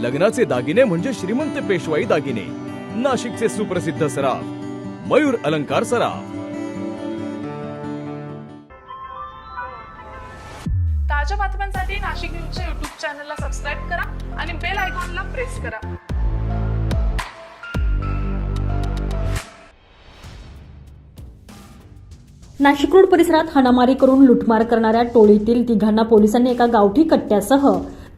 लग्नाचे दागिने म्हणजे श्रीमंत पेशवाई दागिने. नाशिकचे सुप्रसिद्ध सराफ मयूर अलंकार सराफ. ताज्या बातम्यांसाठी नाशिक न्यूजच्या युट्यूब चॅनलला सबस्क्राईब करा आणि बेल आयकॉनला प्रेस करा. नाशिक रोड परिसरात हाणामारी करून लुटमार करणाऱ्या टोळीतील तिघांना पोलिसांनी एका गावठी कट्ट्यासह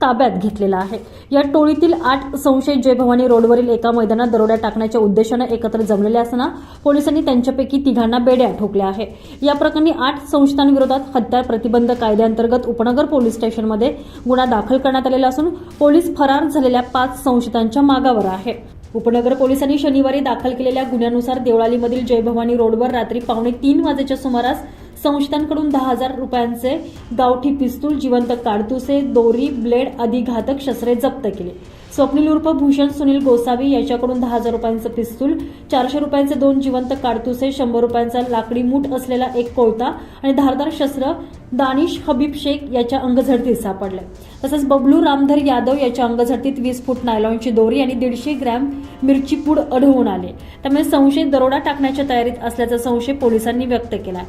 ताब्यात घेतलेला आहे. या टोळीतील आठ संशयित जय भवानी रोडवरील एका मैदानात दरोड्या टाकण्याच्या उद्देशानं एकत्र जमलेले असताना पोलिसांनी त्यांच्यापैकी तिघांना बेड्या ठोकल्या आहे या प्रकरणी आठ संशयितांविरोधात हत्या प्रतिबंध कायद्याअंतर्गत उपनगर पोलीस स्टेशनमध्ये गुन्हा दाखल करण्यात आलेला असून पोलीस फरार झालेल्या पाच संशयितांच्या मागावर आहे. उपनगर पोलिसांनी शनिवारी दाखल केलेल्या गुन्ह्यानुसार देवळालीमधील जयभवानी रोडवर रात्री पावणे तीन वाजेच्या सुमारास संशयितांकडून दहा हजार रुपयांचे गावठी पिस्तूल जिवंत काडतुसे दोरी ब्लेड आदी घातक शस्त्रे जप्त केली. स्वप्नील उर्फ भूषण सुनील गोसावी याच्याकडून दहा हजार रुपयांचं पिस्तूल चारशे रुपयांचे दोन जिवंत काडतुसे शंभर रुपयांचा लाकडी मूठ असलेला एक कोळता आणि धारदार शस्त्र दानिश हबीब शेख याच्या अंगझडतीत सापडले. तसंच बबलू रामधर यादव याच्या अंगझडतीत वीस फूट नायलॉनची दोरी आणि दीडशे ग्रॅम मिरची पूड आढळून आले. त्यामुळे संशय दरोडा टाकण्याच्या तयारीत असल्याचा संशय पोलिसांनी व्यक्त केला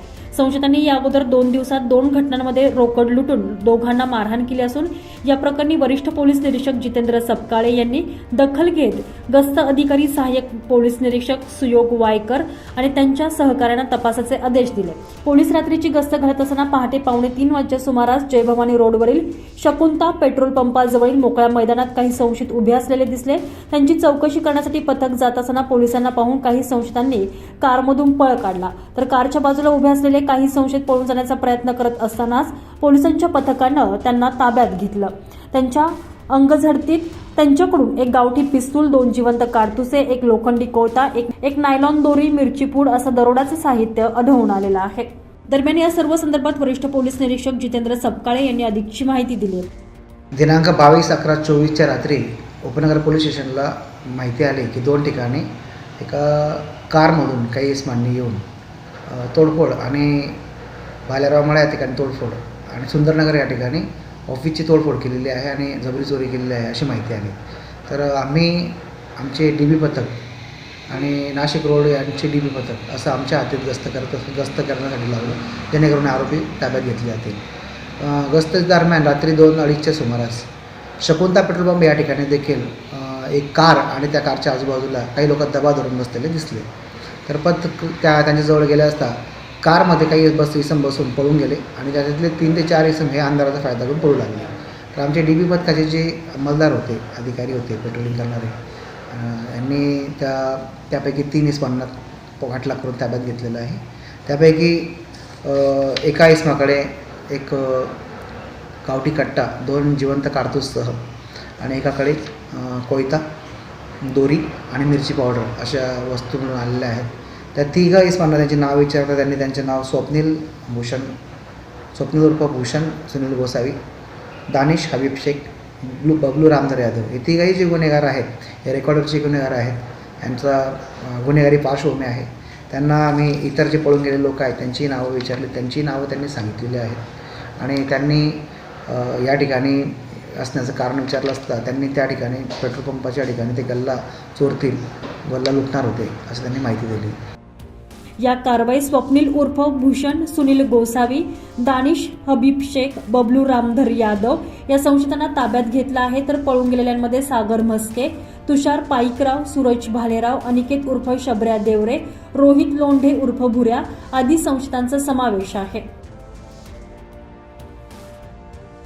पोलिसांनी या अगोदर दोन दिवसात दोन घटनांमध्ये रोकड लुटून दोघांना मारहाण केली असून या प्रकरणी वरिष्ठ पोलीस निरीक्षक जितेंद्र सपकाळे यांनी दखल घेत गस्त अधिकारी सहाय्यक पोलीस निरीक्षक सुयोग वायकर आणि त्यांच्या सहकाऱ्यांना तपासाचे आदेश दिले. पोलीस रात्रीची गस्त घालत असताना पहाटे पावणे तीन वाजच्या सुमारास जयभवानी रोडवरील शकुंता पेट्रोल पंपाजवळील मोकळ्या मैदानात काही संशयित उभे असलेले दिसले. त्यांची चौकशी करण्यासाठी पथक जात असताना पोलिसांना पाहून काही संशयितांनी कारमधून पळ काढला. तर कारच्या बाजूला उभे असलेले काही संशयित पळून जाण्याचा प्रयत्न करत असतानाच पोलिसांच्या पथकानं त्यांना ताब्यात घेतलं. त्यांच्या अंगझडतीत त्यांच्याकडून एक गावठी पिस्तूल दोन जिवंत कारतुसे एक लोखंडी कोळता एक एक नायलॉन दोरी मिरची पूड असं दरोडाचं साहित्य आढळून आलेलं आहे. दरम्यान या सर्व संदर्भात वरिष्ठ पोलीस निरीक्षक जितेंद्र सपकाळे यांनी अधिकची माहिती दिली दिनांक बावीस अकरा चोवीसच्या रात्री उपनगर पोलीस स्टेशनला माहिती आली की दोन ठिकाणी एका कारमधून काही इस्मांनी येऊन तोडफोड आणि भालेराव मळा या ठिकाणी तोडफोड आणि सुंदरनगर या ठिकाणी ऑफिसची तोडफोड केलेली आहे आणि जबरी चोरी केलेली आहे अशी माहिती आली तर आम्ही आमचे डी बी पथक आणि नाशिक रोड यांचे डी बी पथक असं आमच्या हातीत गस्त करत गस्त करण्यासाठी लागलं जेणेकरून आरोपी ताब्यात घेतले जातील. गस्त दरम्यान रात्री दोन अडीचच्या सुमारास शकुंता पेट्रोल पंप या ठिकाणी देखील एक कार आणि त्या कारच्या आजूबाजूला काही लोक दबा धरून बसलेले दिसले. तर पथक त्या त्यांच्याजवळ गेले असता कारमध्ये काही बस इसम बसून पळून गेले आणि त्याच्यातले तीन ते चार इसम हे अंधाराचा फायदा घेऊन पळू लागले. तर आमचे डी बी पथकाचे जे अंमलदार होते अधिकारी होते पेट्रोलिंग करणारे यांनी त्या त्यापैकी तीन इसमांना पोघाटला करून ताब्यात घेतलेलं आहे. त्यापैकी एका इसमाकडे एक गावठी कट्टा दोन जिवंत कारतूससह आणि एकाकडे कोयता दोरी आणि मिरची पावडर अशा वस्तू मिळून आलेल्या आहेत. त्या तिघा इस्मांना त्यांचे नाव विचारलं त्यांनी त्यांचे नाव स्वप्नील भूषण स्वप्नील उर्फ भूषण सुनील गोसावी दानिश हबीब शेख बबलू बबलू रामधर यादव. हे तिघाही जे गुन्हेगार आहेत हे रेकॉर्डरचे गुन्हेगार आहेत यांचा गुन्हेगारी पार्श्वभूमी आहे. त्यांना आम्ही इतर जे पळून गेलेले लोक आहेत त्यांची नावं विचारली त्यांची नावं त्यांनी सांगितलेली आहेत. आणि त्यांनी या ठिकाणी असण्याचं कारण विचारलं असता त्यांनी त्या ठिकाणी पेट्रोल पंपाच्या ठिकाणी ते गल्ला चोरतील गल्ला लुटणार होते असं त्यांनी माहिती दिली. या कारवाईत स्वप्नील उर्फ भूषण सुनील गोसावी दानिश हबीब शेख बबलू रामधर यादव या संशयितांना ताब्यात घेतला आहे तर पळून गेलेल्यांमध्ये सागर म्हस्के तुषार पाईकराव सूरज भालेराव अनिकेत उर्फ शबऱ्या देवरे रोहित लोंढे उर्फ भुऱ्या आदी संशयितांचा समावेश आहे.